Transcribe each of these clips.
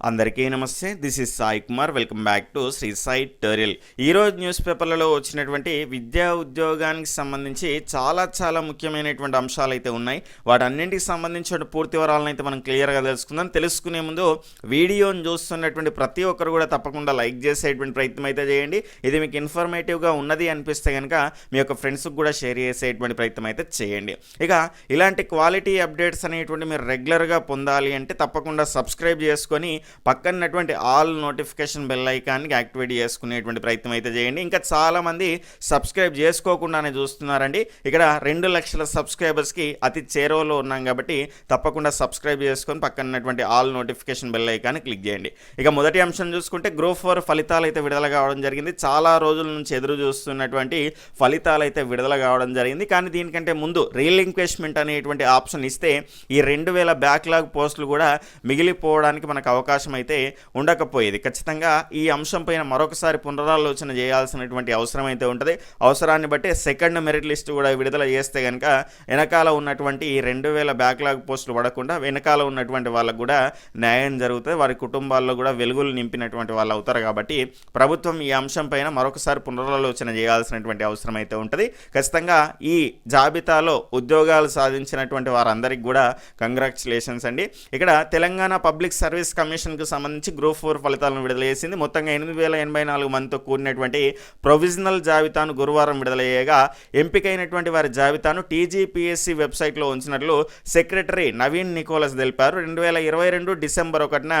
అందరికీ నమస్తే. This is Sai Kumar welcome back to Shri Sai tutorial ఈరోజు news పేపర్లలో వచ్చినటువంటి విద్యా ఉద్యోగానికి సంబంధించి చాలా చాలా ముఖ్యమైనటువంటి అంశాలు అయితే ఉన్నాయి. వాటన్నింటికి సంబంధించిన పూర్తి వివరాలను అయితే మనం క్లియర్గా తెలుసుకుందాం. తెలుసుకునే ముందు వీడియోని చూస్తున్నటువంటి ప్రతి ఒక్కరు కూడా తప్పకుండా లైక్ చేసేటువంటి ప్రయత్నం అయితే చేయండి. ఇది మీకు ఇన్ఫర్మేటివ్గా ఉన్నది అనిపిస్తే కనుక మీ యొక్క ఫ్రెండ్స్కి కూడా షేర్ చేసేటువంటి ప్రయత్నం అయితే చేయండి. ఇక ఇలాంటి క్వాలిటీ అప్డేట్స్ అనేటువంటి మీరు రెగ్యులర్గా పొందాలి అంటే తప్పకుండా సబ్స్క్రైబ్ చేసుకొని పక్కనటువంటి ఆల్ నోటిఫికేషన్ బెల్ ఐకాన్కి యాక్టివేట్ చేసుకునేటువంటి ప్రయత్నం అయితే చేయండి. ఇంకా చాలామంది సబ్స్క్రైబ్ చేసుకోకుండానే చూస్తున్నారండి. ఇక్కడ రెండు లక్షల సబ్స్క్రైబర్స్కి అతి చేరువలో ఉన్నాం కాబట్టి తప్పకుండా సబ్స్క్రైబ్ చేసుకొని పక్కనటువంటి all notification bell icon click చేయండి. ఇక మొదటి అంశం చూసుకుంటే గ్రూప్ ఫోర్ ఫలితాలు అయితే విడుదల కావడం జరిగింది. చాలా రోజుల నుంచి ఎదురు చూస్తున్నటువంటి ఫలితాలు అయితే విడుదల కావడం జరిగింది. కానీ దీనికంటే ముందు రీలింక్వెస్ట్మెంట్ అనేటువంటి ఆప్షన్ ఇస్తే ఈ రెండు వేల బ్యాక్లాగ్ పోస్టులు కూడా మిగిలిపోవడానికి మనకు అవకాశం అవకాశం అయితే ఉండకపోయేది. ఖచ్చితంగా ఈ అంశం పైన మరొకసారి పునరాలోచన చేయాల్సినటువంటి అవసరం అయితే ఉంటుంది. అవసరాన్ని బట్టి సెకండ్ మెరిట్ లిస్ట్ కూడా విడుదల చేస్తే కనుక వెనకాల ఉన్నటువంటి ఈ రెండు వేల బ్యాక్లాగ్ పోస్టులు పడకుండా వెనకాల ఉన్నటువంటి వాళ్ళకు కూడా న్యాయం జరుగుతుంది. వారి కుటుంబాల్లో కూడా వెలుగులు నింపినటువంటి వాళ్ళు అవుతారు కాబట్టి ప్రభుత్వం ఈ అంశం పైన మరొకసారి పునరాలోచన చేయాల్సినటువంటి అవసరం అయితే ఉంటుంది. ఖచ్చితంగా ఈ జాబితాలో ఉద్యోగాలు సాధించినటువంటి వారందరికీ కూడా కంగ్రాచులేషన్స్ అండి. ఇక్కడ తెలంగాణ పబ్లిక్ సర్వీస్ కమిషన్ కమిషన్కు సంబంధించి గ్రూప్ ఫోర్ ఫలితాలను విడుదల చేసింది. మొత్తంగా ఎనిమిది వేల ఎనభై నాలుగు మందితో కూడినటువంటి ప్రొవిజనల్ జాబితాను గురువారం విడుదల చేయగా ఎంపికైనటువంటి వారి జాబితాను టీజీపీఎస్సీ వెబ్సైట్లో ఉంచినట్లు సెక్రటరీ నవీన్ నికోలస్ తెలిపారు. రెండు వేల ఇరవై రెండు డిసెంబర్ ఒకటిన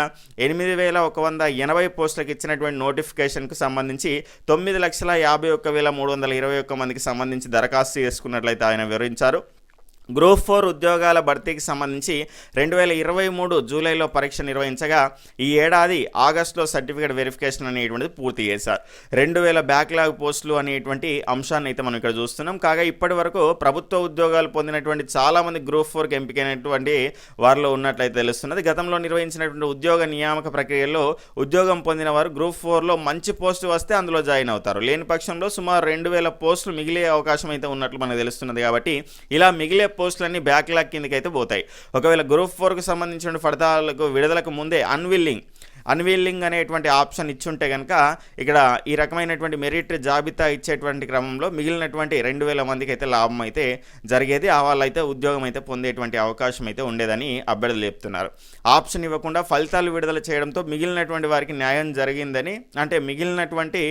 ఎనిమిది వేల ఒక వంద ఎనభై పోస్టులకు ఇచ్చినటువంటి నోటిఫికేషన్కు సంబంధించి తొమ్మిది లక్షల యాభై ఒక్క వేల మూడు వందల ఇరవై ఒక్క మందికి సంబంధించి దరఖాస్తు చేసుకున్నట్లయితే ఆయన వివరించారు. గ్రూప్ ఫోర్ ఉద్యోగాల భర్తీకి సంబంధించి రెండు వేల ఇరవై మూడు జూలైలో పరీక్ష నిర్వహించగా ఈ ఏడాది ఆగస్టులో సర్టిఫికేట్ వెరిఫికేషన్ అనేటువంటిది పూర్తి చేశారు. రెండు వేల బ్యాక్లాగ్ పోస్టులు అనేటువంటి అంశాన్ని అయితే మనం ఇక్కడ చూస్తున్నాం. కాగా ఇప్పటి వరకు ప్రభుత్వ ఉద్యోగాలు పొందినటువంటి చాలామంది గ్రూప్ ఫోర్కి ఎంపికైనటువంటి వారిలో ఉన్నట్లయితే తెలుస్తున్నది. గతంలో నిర్వహించినటువంటి ఉద్యోగ నియామక ప్రక్రియలో ఉద్యోగం పొందిన వారు గ్రూప్ ఫోర్లో మంచి పోస్టు వస్తే అందులో జాయిన్ అవుతారు. లేని పక్షంలో సుమారు రెండు వేల పోస్టులు మిగిలే అవకాశం అయితే ఉన్నట్లు మనకు తెలుస్తున్నది. కాబట్టి ఇలా మిగిలే పోస్టులన్నీ బ్యాక్లాగ్ కిందకి అయితే పోతాయి. ఒకవేళ గ్రూప్ ఫోర్కు సంబంధించిన ఫలితాలకు విడుదలకు ముందే అన్విల్లింగ్ అన్వీలింగ్ అనేటువంటి ఆప్షన్ ఇచ్చుంటే కనుక ఇక్కడ ఈ రకమైనటువంటి మెరిట్ జాబితా ఇచ్చేటువంటి క్రమంలో మిగిలినటువంటి రెండు వేల మందికి అయితే లాభం అయితే జరిగేది. ఆ వాళ్ళైతే ఉద్యోగం అయితే పొందేటువంటి అవకాశం అయితే ఉండేదని అభ్యర్థులు చెప్తున్నారు. ఆప్షన్ ఇవ్వకుండా ఫలితాలు విడుదల చేయడంతో మిగిలినటువంటి వారికి న్యాయం జరిగిందని అంటే మిగిలినటువంటి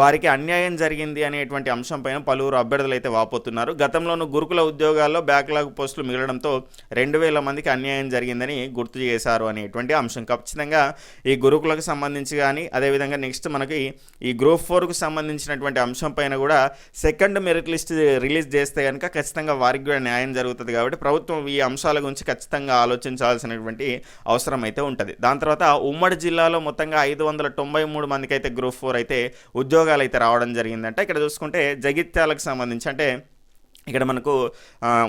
వారికి అన్యాయం జరిగింది అనేటువంటి అంశం పైన పలువురు అభ్యర్థులు అయితే వాపోతున్నారు. గతంలోనూ గురుకుల ఉద్యోగాల్లో బ్యాక్లాగ్ పోస్టులు మిగలడంతో రెండు వేల మందికి అన్యాయం జరిగిందని గుర్తు చేశారు అనేటువంటి అంశం. ఖచ్చితంగా ఈ గురుకులకు సంబంధించి కానీ అదేవిధంగా నెక్స్ట్ మనకి ఈ గ్రూప్ ఫోర్కు సంబంధించినటువంటి అంశం పైన కూడా సెకండ్ మెరిట్ లిస్ట్ రిలీజ్ చేస్తే కనుక ఖచ్చితంగా వారికి కూడా న్యాయం జరుగుతుంది కాబట్టి ప్రభుత్వం ఈ అంశాల గురించి ఖచ్చితంగా ఆలోచించాల్సినటువంటి అవసరం అయితే ఉంటుంది. దాని తర్వాత ఉమ్మడి జిల్లాలో మొత్తంగా ఐదు వందల తొంభై మూడు మందికి అయితే గ్రూప్ ఫోర్ అయితే ఉద్యోగాలు అయితే రావడం జరిగిందంటే. ఇక్కడ చూసుకుంటే జగిత్యాలకు సంబంధించి అంటే ఇక్కడ మనకు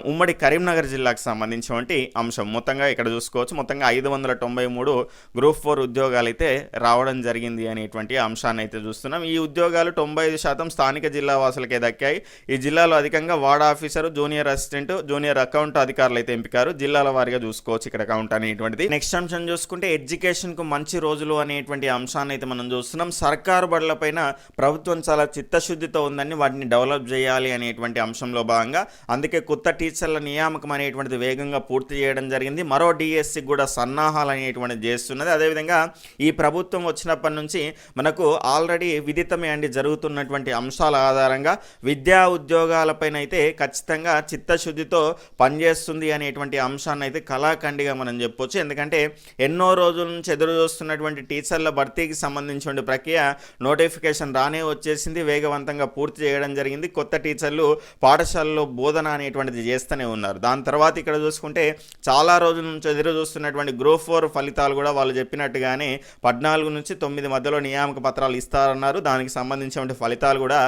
ఉమ్మడి కరీంనగర్ జిల్లాకు సంబంధించినటువంటి అంశం. మొత్తంగా ఇక్కడ చూసుకోవచ్చు. మొత్తంగా ఐదు వందల తొంభై మూడు గ్రూప్ ఫోర్ ఉద్యోగాలు అయితే రావడం జరిగింది అనేటువంటి అంశాన్ని అయితే చూస్తున్నాం. ఈ ఉద్యోగాలు తొంభై ఐదు శాతం స్థానిక జిల్లా వాసులకే దక్కాయి. ఈ జిల్లాలో అధికంగా ward officer junior assistant junior account అధికారులు అయితే ఎంపికారు. జిల్లాల వారీగా చూసుకోవచ్చు ఇక్కడ అకౌంట్ అనేటువంటిది. నెక్స్ట్ అంశం చూసుకుంటే ఎడ్యుకేషన్కు మంచి రోజులు అనేటువంటి అంశాన్ని అయితే మనం చూస్తున్నాం. సర్కారు బడులపైన ప్రభుత్వం చాలా చిత్తశుద్ధితో ఉందని వాటిని డెవలప్ చేయాలి అనేటువంటి అంశంలో భాగంగా అందుకే కొత్త టీచర్ల నియామకం అనేటువంటిది వేగంగా పూర్తి చేయడం జరిగింది. మరో డిఎస్సి కూడా సన్నాహాలు అనేటువంటిది చేస్తున్నది. అదేవిధంగా ఈ ప్రభుత్వం వచ్చినప్పటి నుంచి మనకు ఆల్రెడీ విదితమే అండి జరుగుతున్నటువంటి అంశాల ఆధారంగా. విద్యా ఉద్యోగాలపైన అయితే ఖచ్చితంగా చిత్తశుద్ధితో పనిచేస్తుంది అనేటువంటి అంశాన్ని అయితే కళాఖండిగా మనం చెప్పొచ్చు. ఎందుకంటే ఎన్నో రోజుల నుంచి ఎదురు చూస్తున్నటువంటి టీచర్ల భర్తీకి సంబంధించిన ప్రక్రియ నోటిఫికేషన్ రానే వచ్చేసింది. వేగవంతంగా పూర్తి చేయడం జరిగింది. కొత్త టీచర్లు పాఠశాలలో బోధన అనేటువంటిది చేస్తూనే ఉన్నారు. దాని తర్వాత ఇక్కడ చూసుకుంటే చాలా రోజుల నుంచి ఎదురు చూస్తున్నటువంటి గ్రూప్ ఫోర్ ఫలితాలు కూడా వాళ్ళు చెప్పినట్టుగానే పద్నాలుగు నుంచి తొమ్మిది మధ్యలో నియామక పత్రాలు ఇస్తారన్నారు. దానికి సంబంధించినటువంటి ఫలితాలు కూడా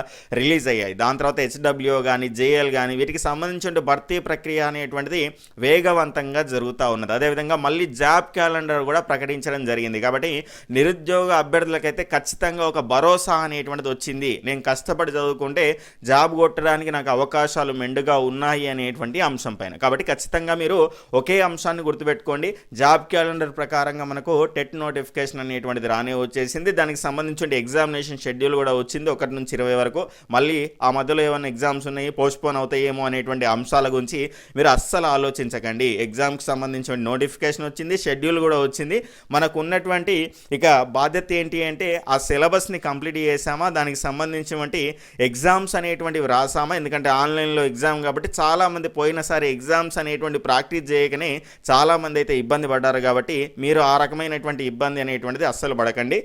రిలీజ్ అయ్యాయి. దాని తర్వాత హెచ్డబ్ల్యూ కానీ జేఎల్ కానీ వీటికి సంబంధించిన భర్తీ ప్రక్రియ అనేటువంటిది వేగవంతంగా జరుగుతూ ఉన్నది. అదేవిధంగా మళ్ళీ జాబ్ క్యాలెండర్ కూడా ప్రకటించడం జరిగింది. కాబట్టి నిరుద్యోగ అభ్యర్థులకైతే ఖచ్చితంగా ఒక భరోసా అనేటువంటిది వచ్చింది. నేను కష్టపడి చదువుకుంటే జాబ్ కొట్టడానికి నాకు అవకాశాలు మెండుగా ఉన్నాయి అనేటువంటి అంశం పైన. కాబట్టి ఖచ్చితంగా మీరు ఒకే అంశాన్ని గుర్తుపెట్టుకోండి. జాబ్ క్యాలెండర్ ప్రకారంగా మనకు టెట్ నోటిఫికేషన్ అనేటువంటిది రానే వచ్చేసింది. దానికి సంబంధించిన ఎగ్జామినేషన్ షెడ్యూల్ కూడా వచ్చింది. ఒకటి నుంచి ఇరవై వరకు. మళ్ళీ ఆ మధ్యలో ఏమైనా ఎగ్జామ్స్ ఉన్నాయి పోస్ట్పోన్ అవుతాయేమో అనేటువంటి అంశాల గురించి మీరు అస్సలు ఆలోచించకండి. ఎగ్జామ్కి సంబంధించిన నోటిఫికేషన్ వచ్చింది షెడ్యూల్ కూడా వచ్చింది. మనకు ఉన్నటువంటి ఇక బాధ్యత ఏంటి అంటే ఆ సిలబస్ని కంప్లీట్ చేసామా? దానికి సంబంధించినటువంటి ఎగ్జామ్స్ అనేటువంటివి రాసామా? ఎందుకంటే ఆన్లైన్లో ఎగ్జామ్ కాబట్టి చాలామంది పోయినసారి ఎగ్జామ్స్ అనేటువంటి ప్రాక్టీస్ చేయకనే చాలామంది అయితే ఇబ్బంది పడ్డారు కాబట్టి మీరు ఆ రకమైనటువంటి ఇబ్బంది అనేటువంటిది అస్సలు పడకండి.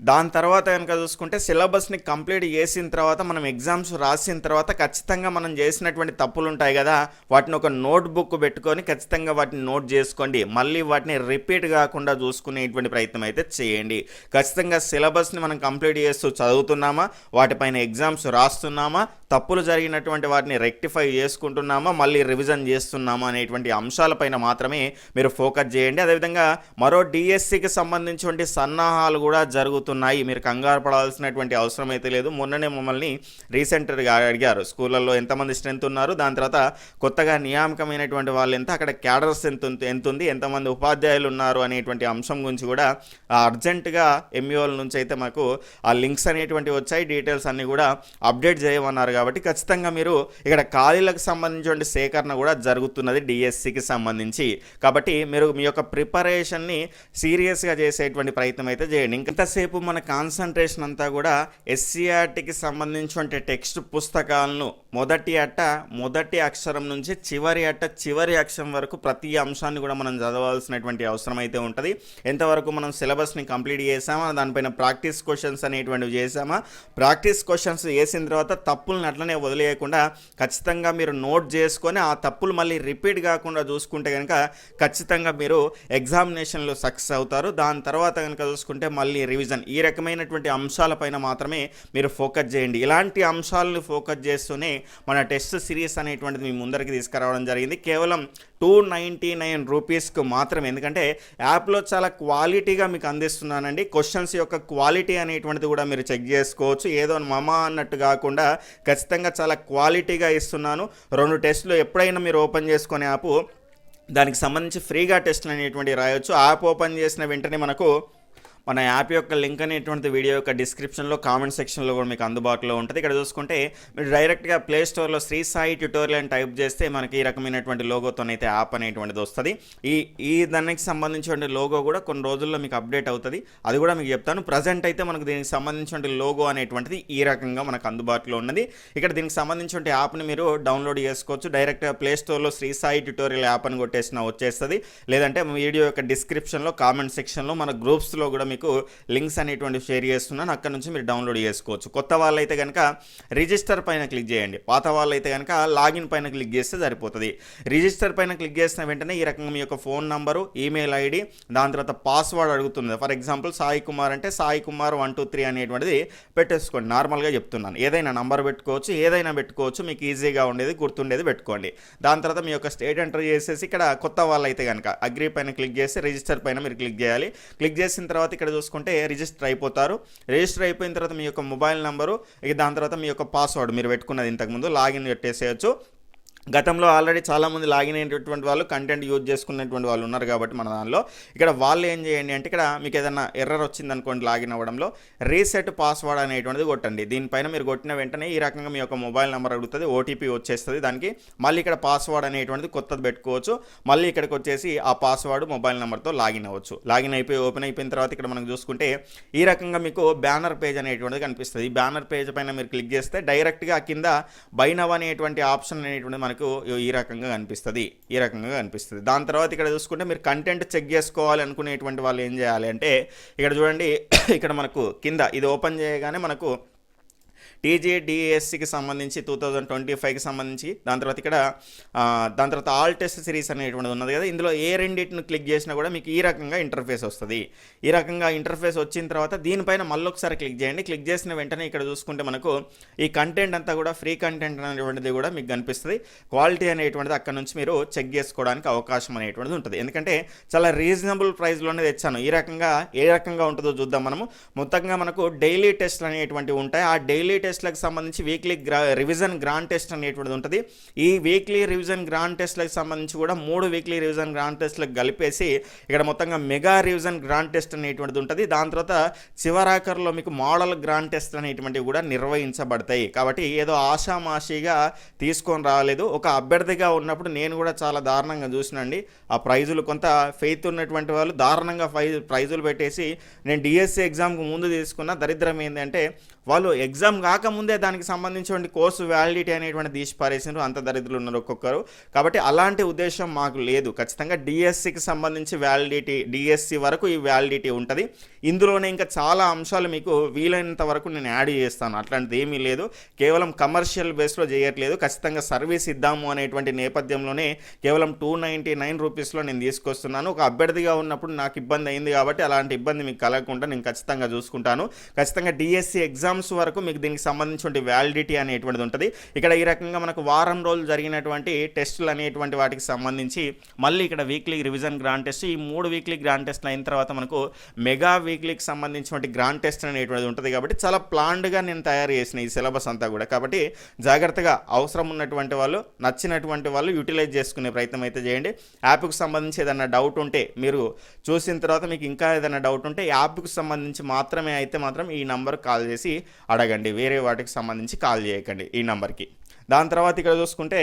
దాని తర్వాత కనుక చూసుకుంటే సిలబస్ని కంప్లీట్ చేసిన తర్వాత మనం ఎగ్జామ్స్ రాసిన తర్వాత ఖచ్చితంగా మనం చేసినటువంటి తప్పులు ఉంటాయి కదా వాటిని ఒక నోట్ బుక్ పెట్టుకొని ఖచ్చితంగా వాటిని నోట్ చేసుకోండి. మళ్ళీ వాటిని రిపీట్ కాకుండా చూసుకునేటువంటి ప్రయత్నం అయితే చేయండి. ఖచ్చితంగా సిలబస్ని మనం కంప్లీట్ చేస్తూ చదువుతున్నామా వాటిపైన ఎగ్జామ్స్ రాస్తున్నామా తప్పులు జరిగినటువంటి వాటిని రెక్టిఫై చేసుకుంటున్నామా మళ్ళీ రివిజన్ చేస్తున్నామా అనేటువంటి అంశాలపైన మాత్రమే మీరు ఫోకస్ చేయండి. అదేవిధంగా మరో డిఎస్సికి సంబంధించినటువంటి సన్నాహాలు కూడా జరుగుతున్నాయి. మీరు కంగారు పడాల్సినటువంటి అవసరం అయితే లేదు. మొన్ననే మమ్మల్ని రీసెంట్గా అడిగారు. స్కూళ్ళల్లో ఎంతమంది స్ట్రెంత్ ఉన్నారు? దాని తర్వాత కొత్తగా నియామకమైనటువంటి వాళ్ళు ఎంత? అక్కడ క్యాడర్స్ ఎంత ఉంది- ఎంత ఉంది? ఎంతమంది ఉపాధ్యాయులు ఉన్నారు? అనేటువంటి అంశం గురించి కూడా అర్జెంటుగా ఎంఈఓల నుంచి అయితే మాకు ఆ లింక్స్ అనేటువంటివి వచ్చాయి. డీటెయిల్స్ అన్నీ కూడా అప్డేట్ చేయమన్నారు కాబట్టి ఖచ్చితంగా మీరు ఇక్కడ ఖాళీలకు సంబంధించిన సేకరణ కూడా జరుగుతున్నది డిఎస్సికి సంబంధించి. కాబట్టి మీరు మీ యొక్క ప్రిపరేషన్ని సీరియస్గా చేసేటువంటి ప్రయత్నం అయితే చేయండి. ఇంకంతసేపు మన కాన్సన్ట్రేషన్ అంతా కూడా ఎస్సీఆర్టీకి సంబంధించిన టెక్స్ట్ పుస్తకాలను మొదటి అట్ట మొదటి అక్షరం నుంచి చివరి అట్ట చివరి అక్షరం వరకు ప్రతి అంశాన్ని కూడా మనం చదవాల్సినటువంటి అవసరం అయితే ఉంటుంది. ఎంతవరకు మనం సిలబస్ని కంప్లీట్ చేసామా దానిపైన ప్రాక్టీస్ క్వశ్చన్స్ అనేటువంటివి చేసామా ప్రాక్టీస్ క్వశ్చన్స్ వేసిన తర్వాత తప్పులను అట్లనే వదిలేయకుండా ఖచ్చితంగా మీరు నోట్ చేసుకొని ఆ తప్పులు మళ్ళీ రిపీట్ కాకుండా చూసుకుంటే కనుక ఖచ్చితంగా మీరు ఎగ్జామినేషన్లో సక్సెస్ అవుతారు. దాని తర్వాత కనుక చూసుకుంటే మళ్ళీ రివిజన్. ఈ రకమైనటువంటి అంశాలపైన మాత్రమే మీరు ఫోకస్ చేయండి. ఇలాంటి అంశాలను ఫోకస్ చేస్తూనే మన టెస్ట్ సిరీస్ అనేటువంటిది మీ ముందరికి తీసుకురావడం జరిగింది. కేవలం టూ నైంటీ నైన్ రూపీస్కు మాత్రమే. ఎందుకంటే యాప్లో చాలా క్వాలిటీగా మీకు అందిస్తున్నానండి. క్వశ్చన్స్ యొక్క క్వాలిటీ అనేటువంటిది కూడా మీరు చెక్ చేసుకోవచ్చు. ఏదో మమ అన్నట్టు కాకుండా ఖచ్చితంగా చాలా క్వాలిటీగా ఇస్తున్నాను. రెండు టెస్టులు ఎప్పుడైనా మీరు ఓపెన్ చేసుకునే యాప్ దానికి సంబంధించి ఫ్రీగా టెస్ట్లు అనేటువంటి రాయొచ్చు. యాప్ ఓపెన్ చేసిన వెంటనే మనకు మన యాప్ యొక్క లింక్ అనేటువంటి వీడియో యొక్క డిస్క్రిప్షన్లో కామెంట్ సెక్షన్లో కూడా మీకు అందుబాటులో ఉంటుంది. ఇక్కడ చూసుకుంటే మీరు డైరెక్ట్గా ప్లే స్టోర్లో శ్రీ సాయి ట్యూటోరియల్ అని టైప్ చేస్తే మనకి ఈ రకమైనటువంటి లోగోతోనైతే యాప్ అనేటువంటిది వస్తుంది. ఈ ఈ దానికి సంబంధించిన లోగో కూడా కొన్ని రోజుల్లో మీకు అప్డేట్ అవుతుంది. అది కూడా మీకు చెప్తాను. ప్రజెంట్ అయితే మనకు దీనికి సంబంధించిన లోగో అనేటువంటిది ఈ రకంగా మనకు అందుబాటులో ఉన్నది. ఇక్కడ దీనికి సంబంధించిన యాప్ని మీరు డౌన్లోడ్ చేసుకోవచ్చు. డైరెక్ట్గా ప్లే స్టోర్లో శ్రీ సాయి ట్యూటోరియల్ యాప్ అని కొట్టేసిన వచ్చేస్తుంది. లేదంటే వీడియో యొక్క డిస్క్రిప్షన్లో కామెంట్ సెక్షన్లో మన గ్రూప్స్లో కూడా మీకు మీకు లింక్స్ అనేటువంటి షేర్ చేస్తున్నాను. అక్కడ నుంచి మీరు డౌన్లోడ్ చేసుకోవచ్చు. కొత్త వాళ్ళైతే కనుక రిజిస్టర్ పైన క్లిక్ చేయండి. పాత వాళ్ళైతే కనుక లాగిన్ పైన క్లిక్ చేస్తే సరిపోతుంది. రిజిస్టర్ పైన క్లిక్ చేసిన వెంటనే ఈ రకంగా మీ యొక్క ఫోన్ నంబరు ఈమెయిల్ ఐడి దాని తర్వాత పాస్వర్డ్ అడుగుతుంది. ఫర్ ఎగ్జాంపుల్ సాయి కుమార్ అంటే Sai Kumar one two three అనేటువంటిది పెట్టేసుకోండి. నార్మల్గా చెప్తున్నాను. ఏదైనా నంబర్ పెట్టుకోవచ్చు ఏదైనా పెట్టుకోవచ్చు మీకు ఈజీగా ఉండేది గుర్తుండేది పెట్టుకోండి. దాని తర్వాత మీ యొక్క స్టేట్ ఎంటర్ చేసేసి ఇక్కడ కొత్త వాళ్ళు అయితే కనుక అగ్రి పైన క్లిక్ చేసి రిజిస్టర్ పైన మీరు క్లిక్ చేయాలి. క్లిక్ చేసిన తర్వాత ఇక్కడ చూసుకుంటే రిజిస్టర్ అయిపోతారు. రిజిస్టర్ అయిపోయిన తర్వాత మీ యొక్క మొబైల్ నెంబరు ఇక దాని తర్వాత మీ యొక్క పాస్వర్డ్ మీరు పెట్టుకున్నది ఇంతకుముందు లాగిన్ పెట్టేసేయచ్చు. గతంలో ఆల్రెడీ చాలామంది లాగిన్ అయినటువంటి వాళ్ళు కంటెంట్ యూజ్ చేసుకున్నటువంటి వాళ్ళు ఉన్నారు కాబట్టి మన దానిలో. ఇక్కడ వాళ్ళు ఏం చేయండి అంటే ఇక్కడ మీకు ఏదైనా ఎర్రర్ వచ్చింది అనుకోండి లాగిన్ అవ్వడంలో రీసెట్ పాస్వర్డ్ అనేటువంటిది కొట్టండి. దీనిపైన మీరు కొట్టిన వెంటనే ఈ రకంగా మీ యొక్క మొబైల్ నెంబర్ అడుగుతుంది ఓటీపీ వచ్చేస్తుంది. దానికి మళ్ళీ ఇక్కడ పాస్వర్డ్ అనేటువంటిది కొత్తది పెట్టుకోవచ్చు. మళ్ళీ ఇక్కడికి వచ్చేసి ఆ పాస్వర్డ్ మొబైల్ నెంబర్తో లాగిన్ అవ్వచ్చు. లాగిన్ అయిపోయి ఓపెన్ అయిపోయిన తర్వాత ఇక్కడ మనం చూసుకుంటే ఈ రకంగా మీకు బ్యానర్ పేజ్ అనేటువంటిది కనిపిస్తుంది. ఈ బ్యానర్ పేజ్ పైన మీరు క్లిక్ చేస్తే డైరెక్ట్గా కింద బైనవ్ అనేటువంటి ఆప్షన్ అనేటువంటిది మనకు ఈ రకంగా కనిపిస్తుంది ఈ రకంగా కనిపిస్తుంది. దాని తర్వాత ఇక్కడ చూసుకుంటే మీరు కంటెంట్ చెక్ చేసుకోవాలి అనుకునేటువంటి వాళ్ళు ఏం చేయాలి అంటే ఇక్కడ చూడండి ఇక్కడ మనకు కింద ఇది ఓపెన్ చేయగానే మనకు టీజీడిఎస్సికి సంబంధించి టూ థౌజండ్ ట్వంటీ ఫైవ్కి సంబంధించి దాని తర్వాత ఇక్కడ దాని తర్వాత ఆల్ టెస్ట్ సిరీస్ అనేటువంటిది ఉన్నది కదా. ఇందులో ఏ రెండింటిని క్లిక్ చేసినా కూడా మీకు ఈ రకంగా ఇంటర్ఫేస్ వస్తుంది. ఈ రకంగా ఇంటర్ఫేస్ వచ్చిన తర్వాత దీనిపైన మళ్ళీ ఒకసారి క్లిక్ చేయండి. క్లిక్ చేసిన వెంటనే ఇక్కడ చూసుకుంటే మనకు ఈ కంటెంట్ అంతా కూడా ఫ్రీ కంటెంట్ అనేటువంటిది కూడా మీకు కనిపిస్తుంది. క్వాలిటీ అనేటువంటిది అక్కడ నుంచి మీరు చెక్ చేసుకోవడానికి అవకాశం అనేటువంటిది ఉంటుంది. ఎందుకంటే చాలా రీజనబుల్ ప్రైస్లోనే తెచ్చాను. ఈ రకంగా ఏ రకంగా ఉంటుందో చూద్దాం మనము. మొత్తంగా మనకు డైలీ టెస్ట్లు అనేటువంటివి ఉంటాయి. ఆ డైలీ టెస్ట్ టెస్ట్లకు సంబంధించి వీక్లీ గ్రా రివిజన్ గ్రాండ్ టెస్ట్ అనేటువంటిది ఉంటుంది. ఈ వీక్లీ రివిజన్ గ్రాండ్ టెస్ట్లకు సంబంధించి కూడా మూడు వీక్లీ రివిజన్ గ్రాండ్ టెస్ట్లకు కలిపేసి ఇక్కడ మొత్తంగా మెగా రివిజన్ గ్రాండ్ టెస్ట్ అనేటువంటిది ఉంటుంది. దాని తర్వాత చివరాఖరులో మీకు మోడల్ గ్రాండ్ టెస్ట్ అనేటువంటివి కూడా నిర్వహించబడతాయి. కాబట్టి ఏదో ఆషామాషిగా తీసుకొని రాలేదు. ఒక అభ్యర్థిగా ఉన్నప్పుడు నేను కూడా చాలా దారుణంగా చూసినండి. ఆ ప్రైజులు కొంత ఫెయిత్ ఉన్నటువంటి వాళ్ళు దారుణంగా ప్రైజులు పెట్టేసి నేను డిఎస్సి ఎగ్జామ్కి ముందు తీసుకున్న దరిద్రం ఏంటంటే వాళ్ళు ఎగ్జామ్ రాకముందే దానికి సంబంధించిన కోర్సు వ్యాలిడిటీ అనేటువంటి తీసి పారేసినారు. అంత దరిద్రులు ఉన్నారు ఒక్కొక్కరు. కాబట్టి అలాంటి ఉద్దేశం మాకు లేదు. ఖచ్చితంగా డిఎస్సికి సంబంధించి వ్యాలిడిటీ డిఎస్సి వరకు ఈ వ్యాలిడిటీ ఉంటుంది. ఇందులోనే ఇంకా చాలా అంశాలు మీకు వీలైనంత వరకు నేను యాడ్ చేస్తాను. అట్లాంటిది ఏమీ లేదు. కేవలం కమర్షియల్ బేస్లో చేయట్లేదు. ఖచ్చితంగా సర్వీస్ ఇద్దాము అనేటువంటి నేపథ్యంలోనే కేవలం టూ నైంటీ నైన్ రూపీస్లో నేను తీసుకొస్తున్నాను. ఒక అభ్యర్థిగా ఉన్నప్పుడు నాకు ఇబ్బంది అయింది కాబట్టి అలాంటి ఇబ్బంది మీకు కలగకుండా నేను ఖచ్చితంగా చూసుకుంటాను. ఖచ్చితంగా డిఎస్సి ఎగ్జామ్స్ వరకు మీకు దీనికి సంబంధించిన వ్యాలిడిటీ అనేటువంటిది ఉంటుంది. ఇక్కడ ఈ రకంగా మనకు వారం రోజులు జరిగినటువంటి టెస్టులు అనేటువంటి వాటికి సంబంధించి మళ్ళీ ఇక్కడ వీక్లీ రివిజన్ గ్రాండ్ టెస్ట్ ఈ మూడు వీక్లీ గ్రాండ్ టెస్ట్లు అయిన తర్వాత మనకు మెగా వీక్లీకి సంబంధించినటువంటి గ్రాండ్ టెస్ట్ అనేటువంటిది ఉంటుంది కాబట్టి చాలా ప్లాన్డ్గా నేను తయారు చేసిన ఈ సిలబస్ అంతా కూడా. కాబట్టి జాగ్రత్తగా అవసరం ఉన్నటువంటి వాళ్ళు నచ్చినటువంటి వాళ్ళు యూటిలైజ్ చేసుకునే ప్రయత్నం అయితే చేయండి. యాప్కి సంబంధించి ఏదైనా డౌట్ ఉంటే మీరు చూసిన తర్వాత మీకు ఇంకా ఏదైనా డౌట్ ఉంటే యాప్కి సంబంధించి మాత్రమే అయితే మాత్రం ఈ నంబర్ కాల్ చేసి అడగండి. వేరే వాటికి సంబంధించి కాల్ చేయకండి ఈ నంబర్కి. దాని తర్వాత ఇక్కడ చూసుకుంటే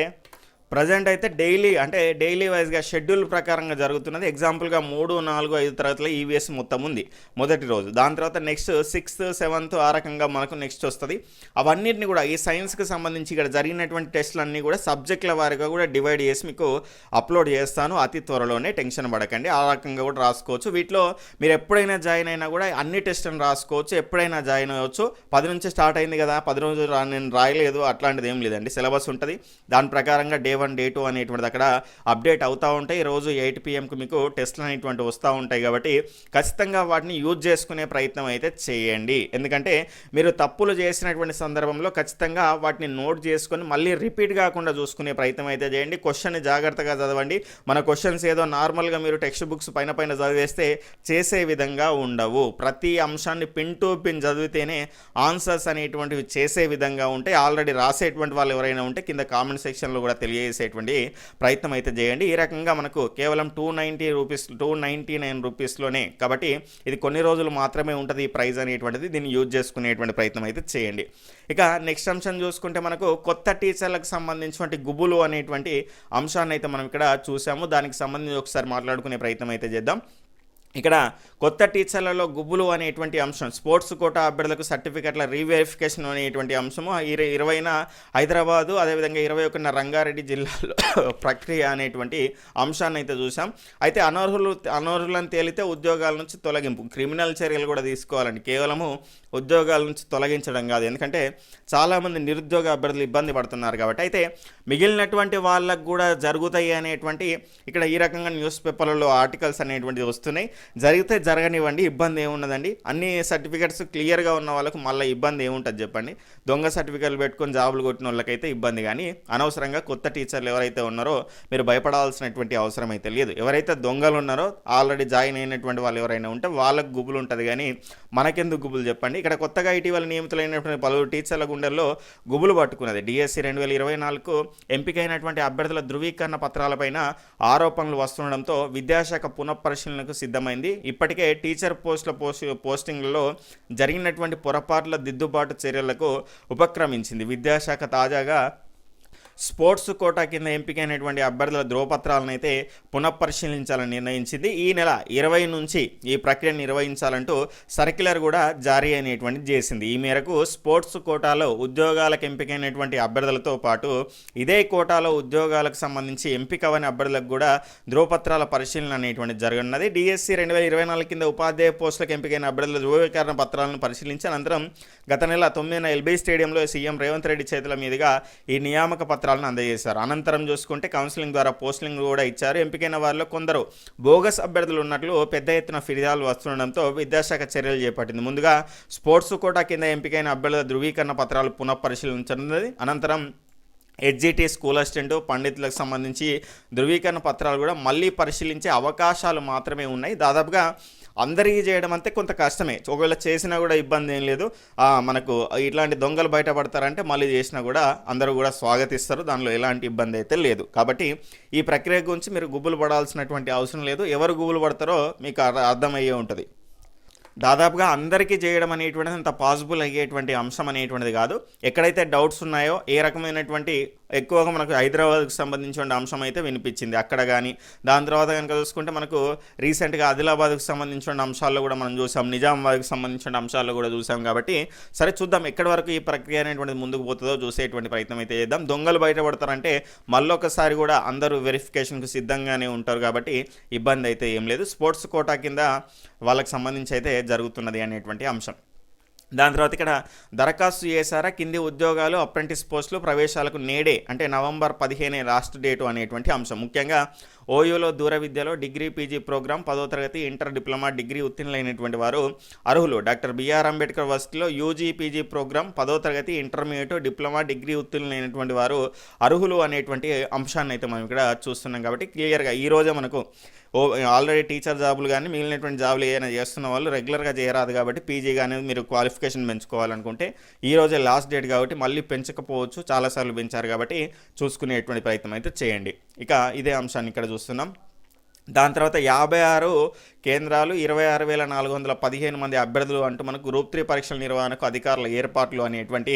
ప్రజెంట్ అయితే డైలీ అంటే డైలీ వైజ్గా షెడ్యూల్ ప్రకారంగా జరుగుతున్నది. ఎగ్జాంపుల్గా మూడు నాలుగు ఐదు తరగతుల ఈవీఎస్ మొత్తం ఉంది మొదటి రోజు. దాని తర్వాత నెక్స్ట్ సిక్స్త్ సెవెంత్ ఆ రకంగా మనకు నెక్స్ట్ వస్తుంది. అవన్నిటిని కూడా ఈ సైన్స్కి సంబంధించి ఇక్కడ జరిగినటువంటి టెస్ట్లన్నీ కూడా సబ్జెక్టుల వారిగా కూడా డివైడ్ చేసి మీకు అప్లోడ్ చేస్తాను. అతి త్వరలోనే టెన్షన్ పడకండి. ఆ రకంగా కూడా రాసుకోవచ్చు. వీటిలో మీరు ఎప్పుడైనా జాయిన్ అయినా కూడా అన్ని టెస్టులను రాసుకోవచ్చు. ఎప్పుడైనా జాయిన్ అవ్వచ్చు. పది నుంచి స్టార్ట్ అయింది కదా పది రోజులు నేను రాయలేదు అట్లాంటిది ఏం లేదండి. సిలబస్ ఉంటుంది. దాని ప్రకారంగా డే వన్ డే టూ అనేటువంటిది అక్కడ అప్డేట్ అవుతూ ఉంటాయి. రోజు ఎయిట్ పిఎంకి మీకు టెస్ట్లు అనేటువంటి వస్తూ ఉంటాయి కాబట్టి ఖచ్చితంగా వాటిని యూజ్ చేసుకునే ప్రయత్నం అయితే చేయండి. ఎందుకంటే మీరు తప్పులు చేసినటువంటి సందర్భంలో ఖచ్చితంగా వాటిని నోట్ చేసుకొని మళ్ళీ రిపీట్ కాకుండా చూసుకునే ప్రయత్నం అయితే చేయండి. క్వశ్చన్ జాగ్రత్తగా చదవండి. మన క్వశ్చన్స్ ఏదో నార్మల్గా మీరు టెక్స్ట్ బుక్స్ పైన పైన చదివేస్తే చేసే విధంగా ఉండవు. ప్రతి అంశాన్ని పిన్ టు పిన్ చదివితేనే ఆన్సర్స్ అనేటువంటివి చేసే విధంగా ఉంటాయి. ఆల్రెడీ రాసేటువంటి వాళ్ళు ఎవరైనా ఉంటే కింద కామెంట్ సెక్షన్లో కూడా చేసేటువంటి ప్రయత్నం అయితే చేయండి. ఈ రకంగా మనకు కేవలం two ninety rupees two ninety nine రూపీస్లోనే కాబట్టి ఇది కొన్ని రోజులు మాత్రమే ఉంటుంది ఈ ప్రైజ్ అనేటువంటిది. దీన్ని యూజ్ చేసుకునేటువంటి ప్రయత్నం అయితే చేయండి. ఇక నెక్స్ట్ అంశం చూసుకుంటే మనకు కొత్త టీచర్లకు సంబంధించినటువంటి గుబులు అనేటువంటి అంశాన్ని అయితే మనం ఇక్కడ చూసాము. దానికి సంబంధించి ఒకసారి మాట్లాడుకునే ప్రయత్నం అయితే చేద్దాం. ఇక్కడ కొత్త టీచర్లలో గుబ్బులు అనేటువంటి అంశం స్పోర్ట్స్ కోటా అభ్యర్థులకు సర్టిఫికెట్ల రీవెరిఫికేషన్ అనేటువంటి అంశము. ఇరవైన హైదరాబాదు అదేవిధంగా ఇరవై ఒకటిన రంగారెడ్డి జిల్లాలో ప్రక్రియ అనేటువంటి అంశాన్ని అయితే చూసాం అయితే అనర్హులు అనర్హులను తేలితే ఉద్యోగాల నుంచి తొలగింపు. క్రిమినల్ చర్యలు కూడా తీసుకోవాలండి. కేవలము ఉద్యోగాల నుంచి తొలగించడం కాదు. ఎందుకంటే చాలామంది నిరుద్యోగ అభ్యర్థులు ఇబ్బంది పడుతున్నారు కాబట్టి. అయితే మిగిలినటువంటి వాళ్ళకు కూడా జరుగుతాయి అనేటువంటి ఇక్కడ ఈ రకంగా న్యూస్ పేపర్లలో ఆర్టికల్స్ అనేటువంటివి వస్తున్నాయి. జరిగితే జరగనివ్వండి ఇబ్బంది ఏమున్నదండి అన్ని సర్టిఫికెట్స్ క్లియర్గా ఉన్న వాళ్ళకు మళ్ళీ ఇబ్బంది ఏముంటుంది చెప్పండి. దొంగ సర్టిఫికెట్లు పెట్టుకొని జాబులు కొట్టిన వాళ్ళకైతే ఇబ్బంది. కానీ అనవసరంగా కొత్త టీచర్లు ఎవరైతే ఉన్నారో మీరు భయపడాల్సినటువంటి అవసరం అయితే లేదు. ఎవరైతే దొంగలు ఉన్నారో ఆల్రెడీ జాయిన్ అయినటువంటి వాళ్ళు ఎవరైనా ఉంటే వాళ్ళకు గుబులు ఉంటుంది. కానీ మనకెందుకు గుబులు చెప్పండి. ఇక్కడ కొత్తగా ఇటీవల నియమితులైనటువంటి పలువురు టీచర్ల గుండెల్లో గుబులు పట్టుకున్నది. డిఎస్సి రెండు వేల ఇరవై నాలుగు ఎంపికైనటువంటి అభ్యర్థుల ధృవీకరణ పత్రాలపైన ఆరోపణలు వస్తుండడంతో విద్యాశాఖ పునఃపరిశీలనకు సిద్ధమైంది ఇప్పటికే టీచర్ పోస్టుల పోస్ట్ పోస్టింగ్లలో జరిగినటువంటి పొరపాట్ల దిద్దుబాటు చర్యలకు ఉపక్రమించింది. విద్యాశాఖ తాజాగా స్పోర్ట్స్ కోటా కింద ఎంపికైనటువంటి అభ్యర్థుల ధ్రువపత్రాలను అయితే పునఃపరిశీలించాలని నిర్ణయించింది. ఈ నెల ఇరవై నుంచి ఈ ప్రక్రియను నిర్వహించాలంటూ సర్క్యులర్ కూడా జారీ అయినటువంటి చేసింది. ఈ మేరకు స్పోర్ట్స్ కోటాలో ఉద్యోగాలకు ఎంపికైనటువంటి అభ్యర్థులతో పాటు ఇదే కోటాలో ఉద్యోగాలకు సంబంధించి ఎంపికవని అభ్యర్థులకు కూడా ధ్రువపత్రాల పరిశీలన అనేటువంటి జరగనున్నది. డిఎస్సి రెండు వేల ఇరవై నాలుగు కింద ఉపాధ్యాయ పోస్టులకు ఎంపికైన అభ్యర్థుల ధృవీకరణ పత్రాలను పరిశీలించి అనంతరం గత నెల తొమ్మిదిన ఎల్బీ స్టేడియంలో సీఎం రేవంత్ రెడ్డి చేతుల మీదుగా ఈ నియామక పత్రం పత్రాలను అందజేశారు. అనంతరం చూసుకుంటే కౌన్సిలింగ్ ద్వారా పోస్టింగ్ కూడా ఇచ్చారు. ఎంపికైన వారిలో కొందరు బోగస్ అభ్యర్థులు ఉన్నట్లు పెద్ద ఎత్తున ఫిర్యాదులు వస్తుండడంతో విద్యాశాఖ చర్యలు చేపట్టింది. ముందుగా స్పోర్ట్స్ కోటా కింద ఎంపికైన అభ్యర్థుల ధృవీకరణ పత్రాలు పునఃపరిశీలించనున్నది అనంతరం హెచ్జిటి స్కూల్ అసిస్టెంట్ పండితులకు సంబంధించి ధృవీకరణ పత్రాలు కూడా మళ్ళీ పరిశీలించే అవకాశాలు మాత్రమే ఉన్నాయి. దాదాపుగా అందరికీ చేయడం అంతే కొంత కష్టమే. ఒకవేళ చేసినా కూడా ఇబ్బంది ఏం లేదు. మనకు ఇట్లాంటి దొంగలు బయటపడతారంటే మళ్ళీ చేసినా కూడా అందరూ కూడా స్వాగతిస్తారు. దానిలో ఎలాంటి ఇబ్బంది అయితే లేదు. కాబట్టి ఈ ప్రక్రియ గురించి మీరు గుబ్బులు పడాల్సినటువంటి అవసరం లేదు. ఎవరు గుబ్బులు పడతారో మీకు అర్థ- అర్థమయ్యే ఉంటుంది. దాదాపుగా అందరికీ చేయడం అనేటువంటిది అంత పాసిబుల్ అయ్యేటువంటి అంశం అనేటువంటిది కాదు. ఎక్కడైతే డౌట్స్ ఉన్నాయో ఏ రకమైనటువంటి ఎక్కువగా మనకు హైదరాబాద్కు సంబంధించిన అంశం అయితే వినిపించింది. అక్కడ కానీ దాని తర్వాత కనుక చూసుకుంటే మనకు రీసెంట్గా ఆదిలాబాద్కు సంబంధించిన అంశాల్లో కూడా మనం చూసాం. నిజామాబాద్కు సంబంధించిన అంశాల్లో కూడా చూసాం కాబట్టి సరే చూద్దాం ఎక్కడి వరకు ఈ ప్రక్రియ అనేటువంటిది ముందుకు పోతుందో చూసేటువంటి ప్రయత్నం అయితే చేద్దాం. దొంగలు బయటపడతారంటే మళ్ళొకసారి కూడా అందరూ వెరిఫికేషన్కు సిద్ధంగానే ఉంటారు కాబట్టి ఇబ్బంది అయితే ఏం లేదు. స్పోర్ట్స్ కోటా కింద వాళ్ళకి సంబంధించి అయితే జరుగుతున్నది అనేటువంటి అంశం. దాని తర్వాత ఇక్కడ దరఖాస్తు చేశారా? కింది ఉద్యోగాలు అప్రెంటిస్ పోస్టులు ప్రవేశాలకు నేడే అంటే నవంబర్ పదిహేనే లాస్ట్ డేటు అనేటువంటి అంశం. ముఖ్యంగా ఓయూలో దూర విద్యలో డిగ్రీ పీజీ ప్రోగ్రాం పదో తరగతి ఇంటర్ డిప్లొమా డిగ్రీ ఉత్తీర్ణులైనటువంటి వారు అర్హులు. డాక్టర్ బిఆర్ అంబేద్కర్ వర్సిటీలో యూజీ పీజీ ప్రోగ్రాం పదో తరగతి ఇంటర్మీడియట్ డిప్లొమా డిగ్రీ ఉత్తీర్ణులైనటువంటి వారు అర్హులు అనేటువంటి అంశాన్ని అయితే మనం ఇక్కడ చూస్తున్నాం కాబట్టి క్లియర్గా ఈ రోజే మనకు ఓ ఆల్రెడీ టీచర్ జాబులు కానీ మిగిలినటువంటి జాబులు ఏదైనా చేస్తున్న వాళ్ళు రెగ్యులర్గా చేయరాదు కాబట్టి పీజీ కానీ మీరు క్వాలిఫికేషన్ పెంచుకోవాలనుకుంటే ఈ రోజే లాస్ట్ డేట్ కాబట్టి మళ్ళీ పెంచకపోవచ్చు చాలాసార్లు పెంచారు కాబట్టి చూసుకునేటువంటి ప్రయత్నం అయితే చేయండి. ఇక ఇదే అంశాన్ని ఇక్కడ చూస్తున్నాం. దాని తర్వాత యాభై ఆరు కేంద్రాలు ఇరవై ఆరు వేల నాలుగు వందల పదిహేను మంది అభ్యర్థులు అంటూ మనకు గ్రూప్ త్రీ పరీక్షల నిర్వహణకు అధికారుల ఏర్పాట్లు అనేటువంటి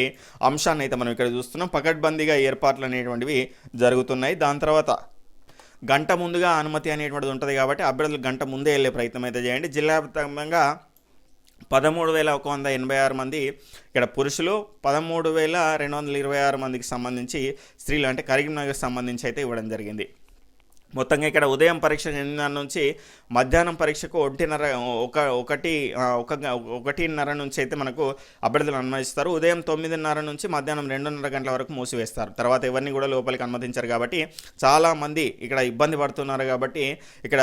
అంశాన్ని అయితే మనం ఇక్కడ చూస్తున్నాం. పకడ్బందీగా ఏర్పాట్లు అనేటువంటివి జరుగుతున్నాయి. దాని తర్వాత గంట ముందుగా అనుమతి అనేటువంటిది ఉంటుంది కాబట్టి అభ్యర్థులు గంట ముందే వెళ్ళే ప్రయత్నం అయితే చేయండి. జిల్లా వ్యాప్తంగా పదమూడు వేల ఒక వంద ఎనభై ఆరు మంది ఇక్కడ పురుషులు పదమూడు వేల రెండు వందల ఇరవై ఆరు మందికి సంబంధించి స్త్రీలు అంటే కరీంనగర్ సంబంధించి అయితే ఇవ్వడం జరిగింది. మొత్తంగా ఇక్కడ ఉదయం పరీక్ష ఎనిమిదిన్నర నుంచి మధ్యాహ్నం పరీక్షకు ఒకటిన్నర ఒక ఒకటి ఒక ఒకటిన్నర నుంచి అయితే మనకు అభ్యర్థులు అనుమతిస్తారు. ఉదయం తొమ్మిదిన్నర నుంచి మధ్యాహ్నం రెండున్నర గంటల వరకు మూసివేస్తారు. తర్వాత ఎవరిని కూడా లోపలికి అనుమతించారు కాబట్టి చాలా మంది ఇక్కడ ఇబ్బంది పడుతున్నారు కాబట్టి ఇక్కడ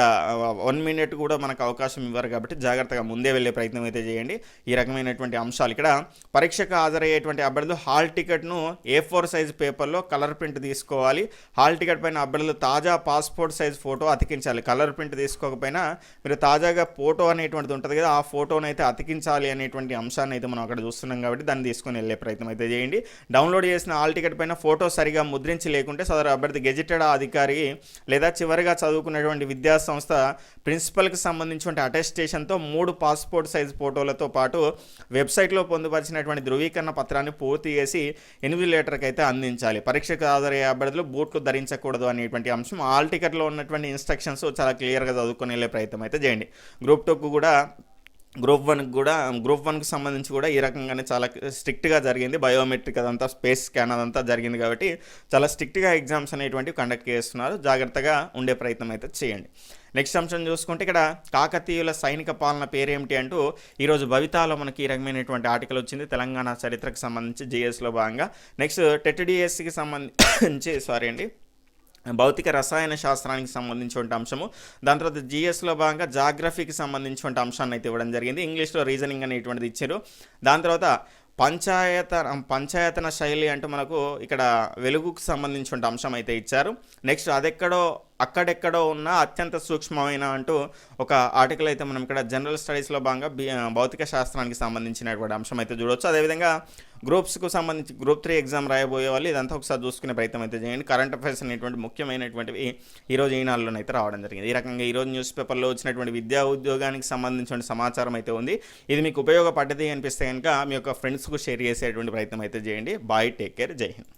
వన్ మినిట్ కూడా మనకు అవకాశం ఇవ్వరు కాబట్టి జాగ్రత్తగా ముందే వెళ్ళే ప్రయత్నం అయితే చేయండి. ఈ రకమైనటువంటి అంశాలు ఇక్కడ పరీక్షకు హాజరయ్యేటువంటి అభ్యర్థులు హాల్ టికెట్ను ఏ ఫోర్ సైజ్ పేపర్లో కలర్ ప్రింట్ తీసుకోవాలి. హాల్ టికెట్ పైన అభ్యర్థులు తాజా పాస్ పాస్పోర్ట్ సైజ్ ఫోటో అతికించాలి. కలర్ ప్రింట్ తీసుకోకపోయినా మీరు తాజాగా ఫోటో అనేటువంటిది ఉంటుంది కదా ఆ ఫోటోని అయితే అతికించాలి అనేటువంటి అంశాన్ని అయితే మనం అక్కడ చూస్తున్నాం కాబట్టి దాన్ని తీసుకుని వెళ్ళే ప్రయత్నం అయితే చేయండి. డౌన్లోడ్ చేసిన ఆల్ టికెట్ పైన ఫోటో సరిగా ముద్రించి లేకుంటే సదరు అభ్యర్థి గెజిటెడ్ అధికారి లేదా చివరిగా చదువుకున్నటువంటి విద్యా సంస్థ ప్రిన్సిపల్కి సంబంధించిన అటెస్టేషన్తో మూడు పాస్పోర్ట్ సైజ్ ఫోటోలతో పాటు వెబ్సైట్లో పొందుపరిచినటువంటి ధృవీకరణ పత్రాన్ని పూర్తి చేసి ఎనిమిది లీటర్కి అయితే అందించాలి. పరీక్షకు హాజరయ్యే అభ్యర్థులు బూట్లు ధరించకూడదు అనేటువంటి అంశం ఆల్ టికెట్లో ఉన్నటువంటి ఇన్స్ట్రక్షన్స్ చాలా క్లియర్గా చదువుకొని వెళ్ళే ప్రయత్నం అయితే చేయండి. గ్రూప్ టూకు కూడా గ్రూప్ వన్కి కూడా గ్రూప్ వన్కి సంబంధించి కూడా ఈ రకంగానే చాలా స్ట్రిక్ట్గా జరిగింది. బయోమెట్రిక్ అదంతా స్పేస్ స్కాన్ అదంతా జరిగింది కాబట్టి చాలా స్ట్రిక్ట్గా ఎగ్జామ్స్ అనేటువంటివి కండక్ట్ చేస్తున్నారు. జాగ్రత్తగా ఉండే ప్రయత్నం అయితే చేయండి. నెక్స్ట్ అంశం చూసుకుంటే ఇక్కడ కాకతీయుల సైనిక పాలన పేరేమిటి అంటూ ఈరోజు భవితాలో మనకి ఈ రకమైనటువంటి ఆర్టికల్ వచ్చింది. తెలంగాణ చరిత్రకు సంబంధించి జిఎస్లో భాగంగా. నెక్స్ట్ టెట్డిఎస్సికి సంబంధించి సారీ అండి. భౌతిక రసాయన శాస్త్రానికి సంబంధించిన అంశము. దాని తర్వాత జిఎస్లో భాగంగా జాగ్రఫీకి సంబంధించిన అంశాన్ని అయితే ఇవ్వడం జరిగింది. ఇంగ్లీష్లో రీజనింగ్ అనేటువంటిది ఇచ్చారు. దాని తర్వాత పంచాయత పంచాయతన శైలి అంటూ మనకు ఇక్కడ వెలుగుకు సంబంధించిన అంశం అయితే ఇచ్చారు. నెక్స్ట్ అదెక్కడో అక్కడెక్కడో ఉన్న అత్యంత సూక్ష్మమైన అంటూ ఒక ఆర్టికల్ అయితే మనం ఇక్కడ జనరల్ స్టడీస్లో భాగంగా భౌతిక శాస్త్రానికి సంబంధించినటువంటి అంశం అయితే చూడవచ్చు అదేవిధంగా గ్రూప్స్కు సంబంధించి గ్రూప్ త్రీ ఎగ్జామ్ రాయబోయే వాళ్ళు ఇదంతా ఒకసారి చూసుకునే ప్రయత్నం అయితే చేయండి. కరెంట్ అఫైర్స్ అనేటువంటి ముఖ్యమైనటువంటివి ఈరోజు ఈనాడులోనైతే రావడం జరిగింది. ఈ రకంగా ఈరోజు న్యూస్ పేపర్లో వచ్చినటువంటి విద్యా ఉద్యోగానికి సంబంధించిన సమాచారం అయితే ఉంది. ఇది మీకు ఉపయోగపడ్డది అనిపిస్తే కనుక మీ యొక్క ఫ్రెండ్స్కు షేర్ చేసేటువంటి ప్రయత్నం అయితే చేయండి. బాయ్ టేక్ కేర్ జై హింద్.